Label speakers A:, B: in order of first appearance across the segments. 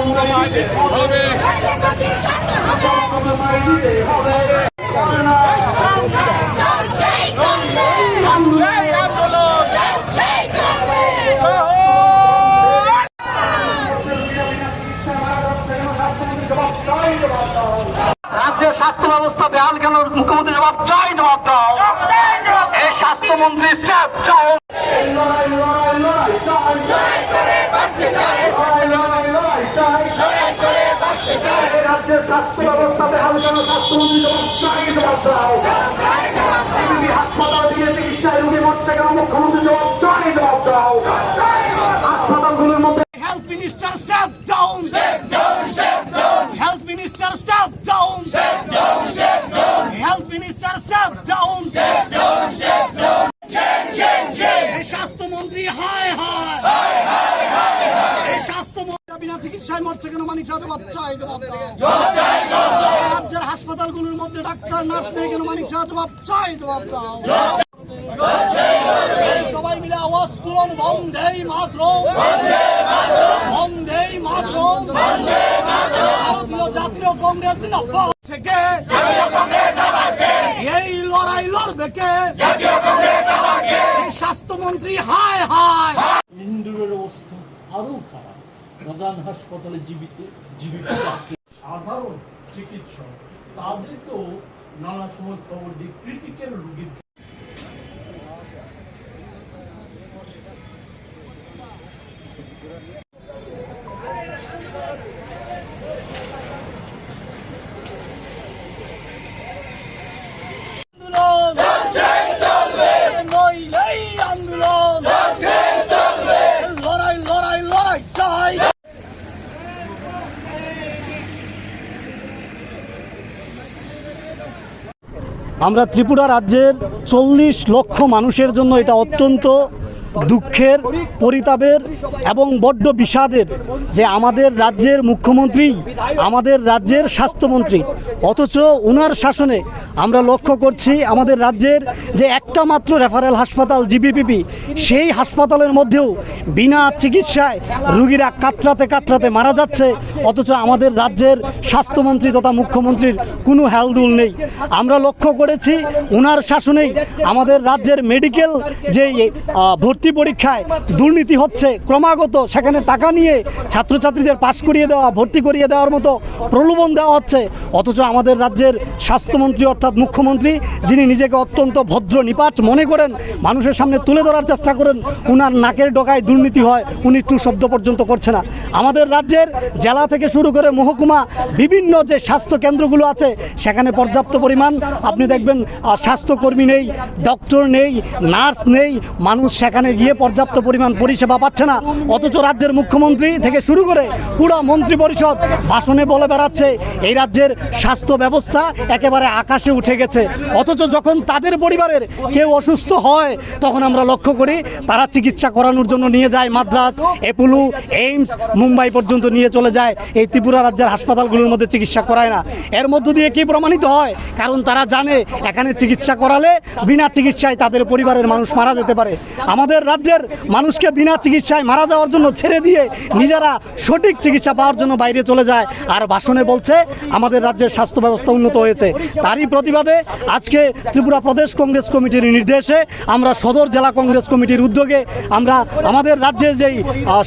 A: হবে
B: রাজ্যের স্বাস্থ্য ব্যবস্থা বেহাল কেন? মুখ্যমন্ত্রী জবাব চাই, জবাব দাও। এই স্বাস্থ্যমন্ত্রী স্যাপ চাও
C: রাজ্যের স্বাস্থ্য ব্যবস্থা বেহাল কেন স্বাস্থ্যমন্ত্রী জবাব চাই জবাব দাও তুমি হাসপাতাল দিয়ে চিকিৎসায় রুগী মরছে কেন মুখ্যমন্ত্রী জবাব চাই জবাব দাও হাসপাতালগুলোর মধ্যে
D: Health Minister, step down! Step down, step down! Health Minister, step down! Step down, step down! Health Minister, step down! Step down, step down! Change, change, change! এই স্বাস্থ্যমন্ত্রী হায় হায় হায় হায় হায় হায় এই স্বাস্থ্যমন্ত্রী চিকিৎসায় মরছে কেন? মানিক শাহ জবাব চাই জবাব দাও। রাজ্যের হাসপাতালগুলোর মধ্যে ডাক্তার নার্স নেই কেন? মানিক শাহ জবাব চাই জবাব দাও। সবাই মিলে আওয়াজ তুলন বন্ধেই মাত্র বন্ধেই মাত্র ভারতীয় জাতীয় কংগ্রেস জিন্দাবাদ। থেকে এই লড়াই লড়বে কে? এই স্বাস্থ্যমন্ত্রী হায় হায়
E: ইন্দুরের অবস্থা আরও খারাপ প্রধান হাসপাতালে জীবিত জীবিত। সাধারণ চিকিৎসক তাদেরকেও নানা সময় খবর দিই ক্রিটিক্যাল রুগীর
D: আন্দোলন নইলেই আন্দোলন লড়াই লড়াই লড়াই চাই
F: আমরা ত্রিপুরা রাজ্যের চল্লিশ লক্ষ মানুষের জন্য এটা অত্যন্ত দুঃখের, পরিতাপের এবং বড্ড বিষাদের যে আমাদের রাজ্যের মুখ্যমন্ত্রী, আমাদের রাজ্যের স্বাস্থ্যমন্ত্রী অথচ উনার শাসনে আমরা লক্ষ্য করছি আমাদের রাজ্যের যে একটা মাত্র রেফারেল হাসপাতাল জিবিপিপি সেই হাসপাতালের মধ্যেও বিনা চিকিৎসায় রুগীরা কাতরাতে কাতরাতে মারা যাচ্ছে। অথচ আমাদের রাজ্যের স্বাস্থ্যমন্ত্রী তথা মুখ্যমন্ত্রীর কোনো হেলদুল নেই। আমরা লক্ষ্য করেছি ওনার শাসনেই আমাদের রাজ্যের মেডিকেল যে ভর্তি পরীক্ষায় দুর্নীতি হচ্ছে, ক্রমাগত সেখানে টাকা নিয়ে ছাত্রছাত্রীদের পাশ করিয়ে দেওয়া, ভর্তি করিয়ে দেওয়ার মতো প্রলোভন দেওয়া হচ্ছে। অথচ আমাদের রাজ্যের স্বাস্থ্যমন্ত্রী অর্থাৎ মুখ্যমন্ত্রী, যিনি নিজেকে অত্যন্ত ভদ্র নিপাট মনে করেন, মানুষের সামনে তুলে ধরার চেষ্টা করেন, উনার নাকের ডগায় দুর্নীতি হয়, উনি একটু শব্দ পর্যন্ত করছে না। আমাদের রাজ্যের জেলা থেকে শুরু করে মহকুমা, বিভিন্ন যে স্বাস্থ্য কেন্দ্রগুলো আছে, সেখানে পর্যাপ্ত পরিমাণ, আপনি দেখবেন স্বাস্থ্যকর্মী নেই, ডক্টর নেই, নার্স নেই, মানুষ সেখানে গিয়ে পর্যাপ্ত পরিমাণ পরিষেবা পাচ্ছে না। অথচ রাজ্যের মুখ্যমন্ত্রী থেকে শুরু করে পুরো মন্ত্রী পরিষদ ভাষণে বলে বেড়াচ্ছে, এই রাজ্যের স্বাস্থ্য ব্যবস্থা একেবারে আকাশে উঠে গেছে। অথচ যখন তাদের পরিবারের কেউ অসুস্থ হয়, তখন আমরা লক্ষ্য করি তারা চিকিৎসা করানোর জন্য নিয়ে যায় মাদ্রাস এপুলু, এইমস, মুম্বাই পর্যন্ত নিয়ে চলে যায়। এই ত্রিপুরা রাজ্যের হাসপাতালগুলোর মধ্যে চিকিৎসা করায় না। এর মধ্য দিয়ে কি প্রমাণিত হয়? কারণ তারা জানে, এখানে চিকিৎসা করালে বিনা চিকিৎসায় তাদের পরিবারের মানুষ মারা যেতে পারে। আমাদের রাজ্যের মানুষকে বিনা চিকিৎসায় মারা যাওয়ার জন্য ছেড়ে দিয়ে নিজেরা সঠিক চিকিৎসা পাওয়ার জন্য বাইরে চলে যায়। আর ভাষণে বলছে, আমাদের রাজ্যের স্বাস্থ্য ব্যবস্থা উন্নত হয়েছে। তারই প্রতিবাদে আজকে ত্রিপুরা প্রদেশ কংগ্রেস কমিটির নির্দেশে আমরা সদর জেলা কংগ্রেস কমিটির উদ্যোগে আমরা আমাদের রাজ্যের যেই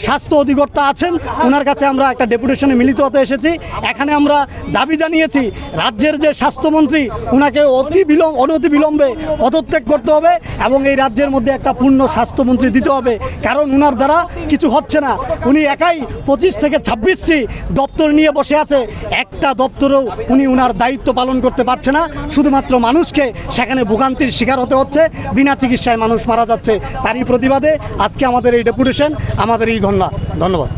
F: স্বাস্থ্য অধিকর্তা আছেন ওনার কাছে আমরা একটা ডেপুটেশনে মিলিত হতে এসেছি। এখানে আমরা দাবি জানিয়েছি, রাজ্যের যে স্বাস্থ্যমন্ত্রী ওনাকে অতি বিলম্ব, অনতি বিলম্বে পদত্যাগ করতে হবে এবং এই রাজ্যের মধ্যে একটা পূর্ণ স্বাস্থ্যমন্ত্রী দিতে হবে। কারণ উনার দ্বারা কিছু হচ্ছে না। উনি একাই পঁচিশ থেকে ছাব্বিশটি দপ্তর নিয়ে বসে আছে। একটা দপ্তরেও উনি উনার দায়িত্ব পালন করতে পারছে না। শুধুমাত্র মানুষকে সেখানে ভোগান্তির শিকার হতে হচ্ছে। বিনা চিকিৎসায় মানুষ মারা যাচ্ছে, তারই প্রতিবাদে আজকে আমাদের এই ডেপুটেশন আমাদের এই ধন্যবাদ ধন্যবাদ।